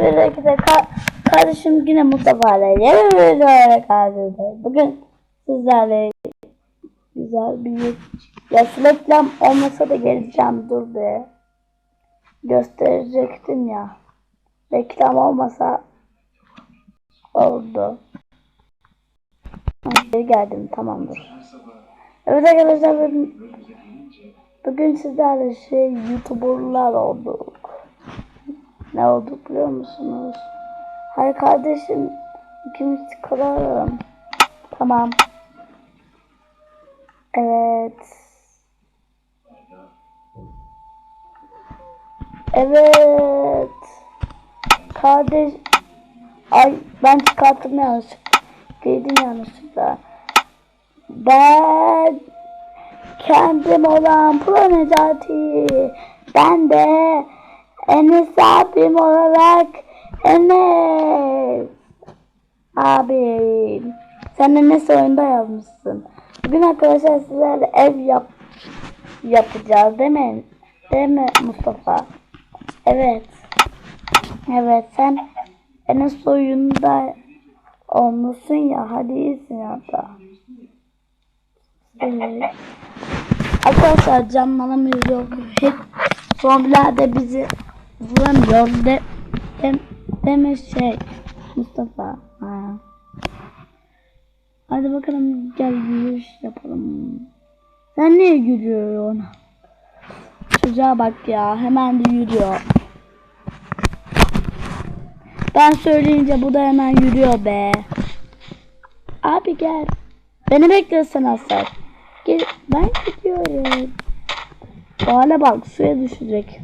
Herkese ka kardeşim yine Mustafa ile yeni bir karşınızdayım. Bugün sizlerle güzel bir ya reklam olmasa da geleceğim dur be. Gösterecektim ya. Reklam olmasa oldu. Geri geldim tamamdır. Evet arkadaşlar bugün, bugün sizlerle şey youtuberlar olduk. Ne olduk biliyor musunuz? Hayır kardeşim ikimiz kalalım. Tamam. Evet. Evet. Kardeş Ay ben çıkarttım yanlışlıkla. Girdim yanlışlıkla. Ben kendim olan Pro. Ben de Enes abim olarak Enes abim. Sen Enes oyunda yazmışsın. Bugün arkadaşlar sizlerle ev yap yapacağız değil mi? Değil mi Mustafa? Evet. Evet sen Enes oyunda olmuşsun ya hadi iyisin da. Evet. Arkadaşlar canlanamıyoruz. Hep zombiler bizi vuramıyor de, de, demiş şey Mustafa. Ha. Hadi bakalım gel yürüyüş yapalım. Sen niye yürüyorsun? Çocuğa bak ya hemen de yürüyor. Ben söyleyince bu da hemen yürüyor be. Abi gel. Beni bekliyorsun Aslan. Gel, ben gidiyorum. O hale bak suya düşecek.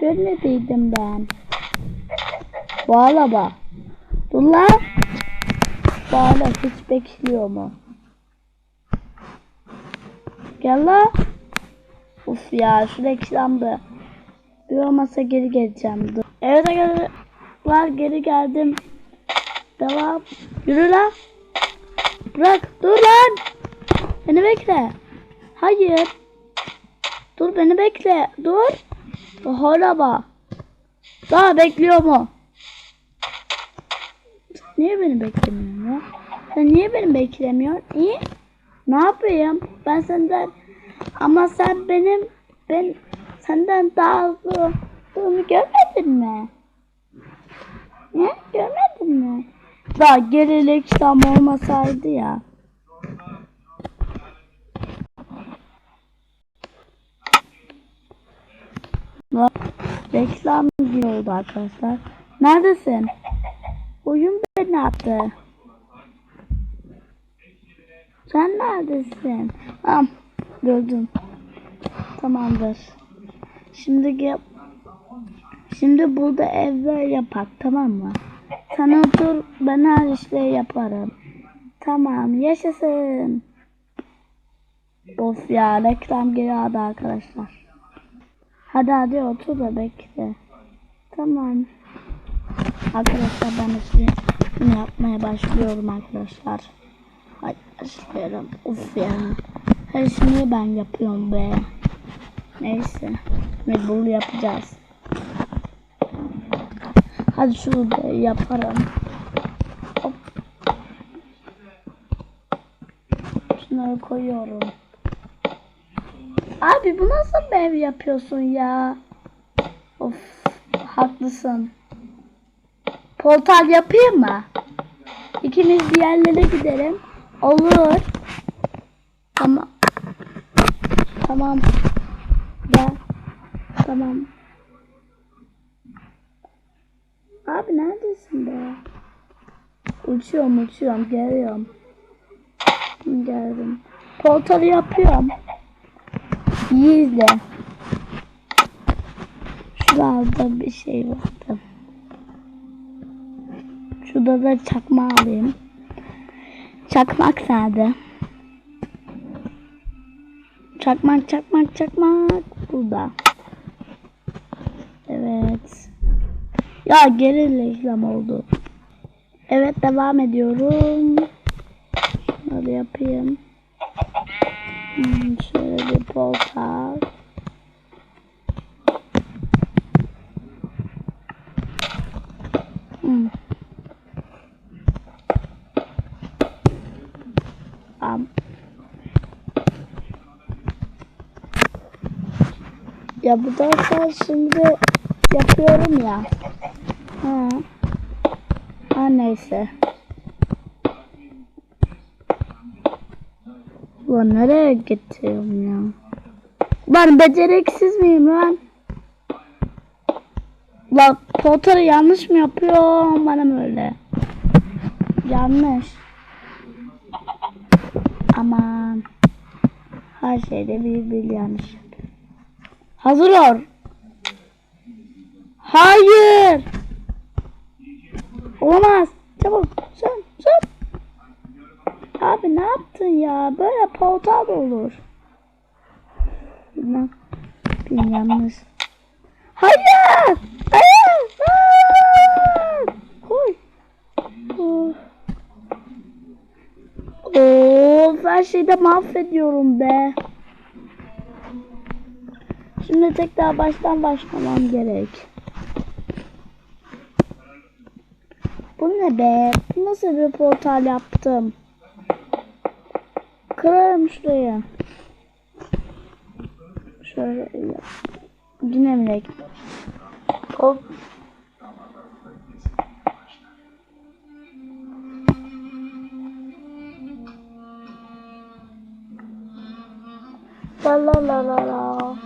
Görmediydim ben. Hale bak. Dur lan. Hale hiç bekliyor mu? Gel lan. Uf ya şu reklamdı. Bir olmasa geri geleceğim. Dur. Evet arkadaşlar geri geldim. Devam. Yürü lan. Bırak. Dur lan. Beni bekle. Hayır. Dur beni bekle. Dur. Hala bak. Daha bekliyor mu? Niye beni beklemiyorsun ya? Sen niye beni beklemiyorsun? İyi. Ne yapayım? Ben senden ama sen benim ben senden daha hızlı görmedin mi? Ne? Görmedin mi? Daha geri reklam olmasaydı ya. Reklam diyordu arkadaşlar. Neredesin? Oyun beni attı. Sen neredesin? Tamam. Gördüm. Tamamdır. Şimdi gel. Şimdi burada evler yapak tamam mı? Sen otur ben her işleri yaparım. Tamam yaşasın. Of ya reklam geliyordu arkadaşlar. Hadi hadi otur da bekle. Tamam. Arkadaşlar ben şimdi yapmaya başlıyorum arkadaşlar. Hadi başlayalım. Uf ya. Her işini ben yapıyorum be. Neyse. Mecbur yapacağız. Hadi şunu da yaparım. Hop. Şunları koyuyorum. Abi bu nasıl bir ev yapıyorsun ya? Of haklısın. Portal yapayım mı? İkimiz bir yerlere gidelim. Olur. Tamam. Tamam. Gel. Tamam. Abi neredesin be? Uçuyorum uçuyorum geliyorum. Geldim. Portalı yapıyorum. İyi. Şurada bir şey vardı. Şurada da çakma alayım. Çakmak nerede? Çakmak çakmak çakmak burada. Evet. Ya geri reklam oldu. Evet devam ediyorum. Şunları yapayım. Hmm, şöyle bir portal. Hmm. Am. Ya bu da şimdi yapıyorum ya. Ha. Ha neyse. Ulan nereye getiriyorum ya? Ben beceriksiz miyim lan? Lan Potter'ı yanlış mı yapıyorum bana öyle? Yanlış. Aman. Her şeyde bir bir yanlış. Hazır ol. Hayır. Olamaz. Çabuk. Sön. Sön. Abi ne yaptın ya? Böyle portal olur. Bilmem. Bilmem yanlış. Hayır! Hayır! Hayır! Koy. Of. Of, her şeyi de mahvediyorum be. Şimdi tekrar baştan başlamam gerek. Bu ne be? Nasıl bir portal yaptım? Kırarım şurayı. Şöyle yap. Hop. La la la la la.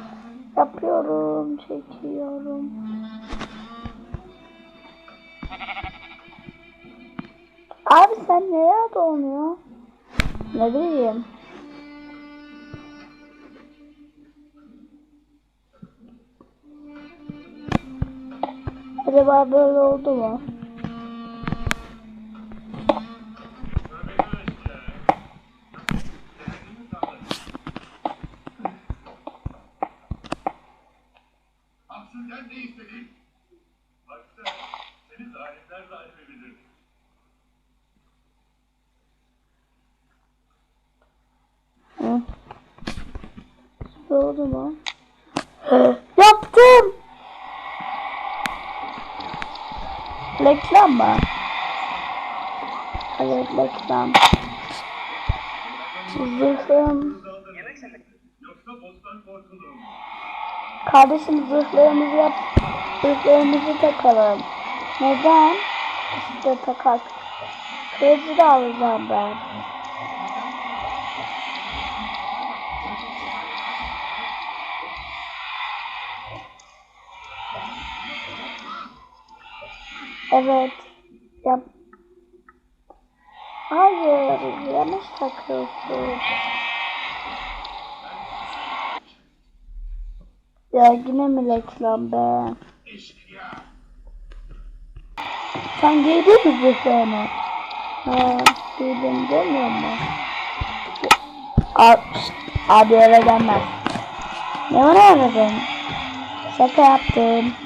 Yapıyorum, çekiyorum. Abi sen nereye donuyor? Ne bileyim. Acaba böyle oldu mu? Absürden ne istedin? Oldu mu? Yaptım. Reklam mı? Evet reklam. Zırhım. Kardeşim zırhlarımızı yap. Zırhlarımızı takalım. Neden? İşte takak. Kılıcı da alacağım ben. Evet. Yap. Hayır, yanlış takıyorsun. Ya yine mi reklam be? Sen giydin mi zırhlarını? Ha, giydim demiyor mu? Abi, abi eve gelmez. Ne var aradın? Şaka yaptım.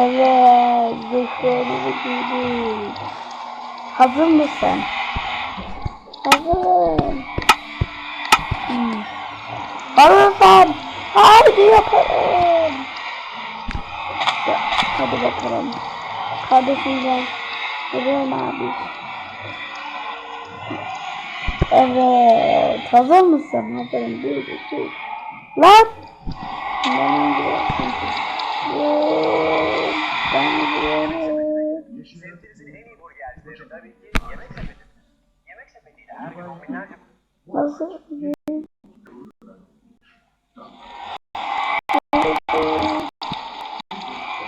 Evet, zırhlarımızı giydik. Hazır mısın? Hazırım. Hmm. Hazırsan, haydi yaparım. Ya, Hadi bakalım. Kardeşim gel. Geliyorum abi. Evet, hazır mısın? Hazırım. Bir, iki. Lan! Ben gidiyorsun. Yok, Ben gidiyorum. Sevdiğinizin en iyi burgercileri tabii ki Yemek Nasıl?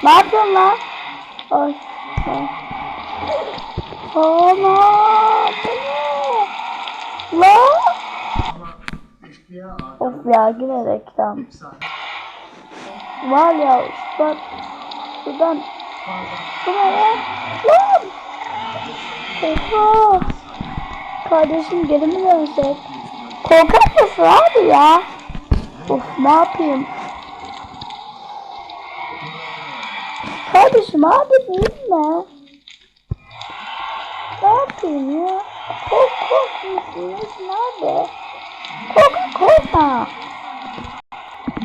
Ne yapıyorsun lan? Ay. ay. Ne? Lan! Of ya yine reklam. Var ya şuradan şuradan bu ne ya? Lan! Oha! Kardeşim geri mi dönsek? Korkak mısın abi ya? Of ne yapayım? Kardeşim abi değil mi? korkayım ya. Kork korkmuyorsun. Nerede? Korkma korkma.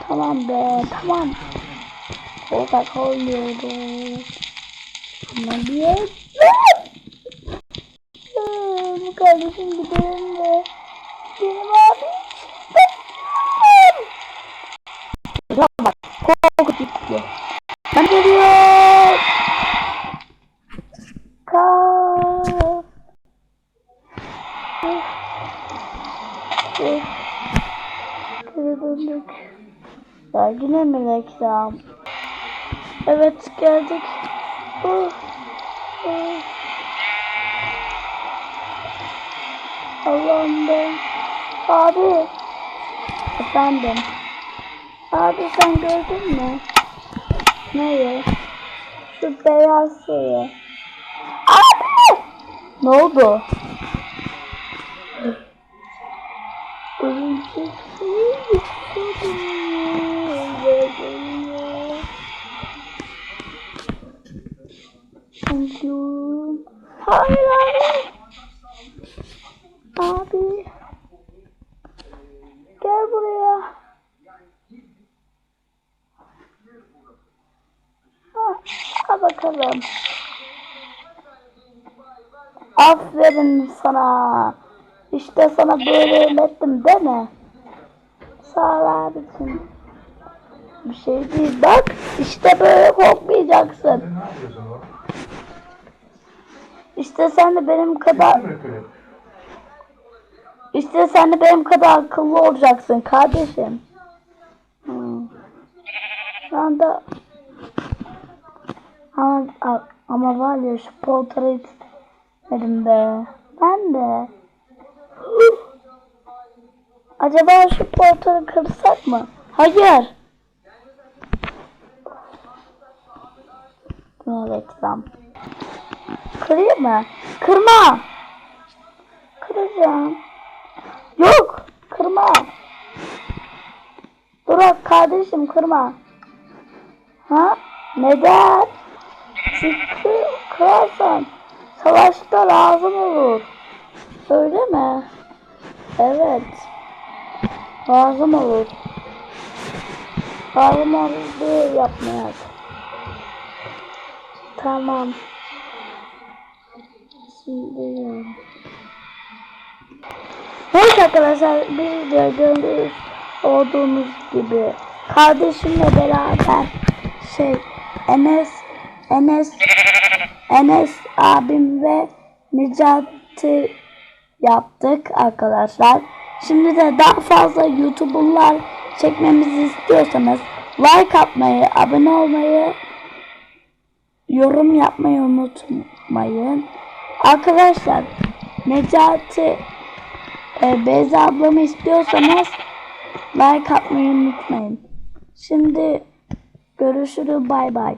Tamam be tamam. Korkak oluyorum. Ama yer. Bu kardeşim gidelim de. Benim abi. Tamam bak. Korku gitti. Ben geliyorum. Kal. Geri döndük. Ya yine mi reklam? Evet geldik. Oh, oh. Allah'ım ben. Abi. Efendim. Abi sen gördün mü? Neyi? Şu beyaz şeyi. Abi! Ne oldu? Hayır abi. Abi. Gel buraya. Ha, al bakalım. Aferin sana. İşte sana böyle öğrettim değil mi? Sağ ol abicim. Bir şey değil bak. işte böyle korkmayacaksın. İşte sen de benim kadar. İşte sen de benim kadar akıllı olacaksın kardeşim. Hmm. Şu anda ama, ama var ya şu hiç dedim be. Ben de. Acaba şu portarı kırsak mı? Hayır. Ne reklam. Kırayım mı? Kırma. Kıracağım. Yok. Kırma. Burak kardeşim kırma. Ha? Neden? Çünkü kırarsan savaşta lazım olur. Öyle mi? Evet. Lazım olur. Lazım olur diye yapmayak. Tamam. Şimdi... Evet arkadaşlar biz de görmüş olduğunuz gibi kardeşimle beraber şey Enes Enes Enes abim ve Necati yaptık arkadaşlar. Şimdi de daha fazla YouTuber'lar çekmemizi istiyorsanız like atmayı, abone olmayı, yorum yapmayı unutmayın. Arkadaşlar Necati e, Beyza ablamı istiyorsanız like atmayı unutmayın. Şimdi görüşürüz bay bay.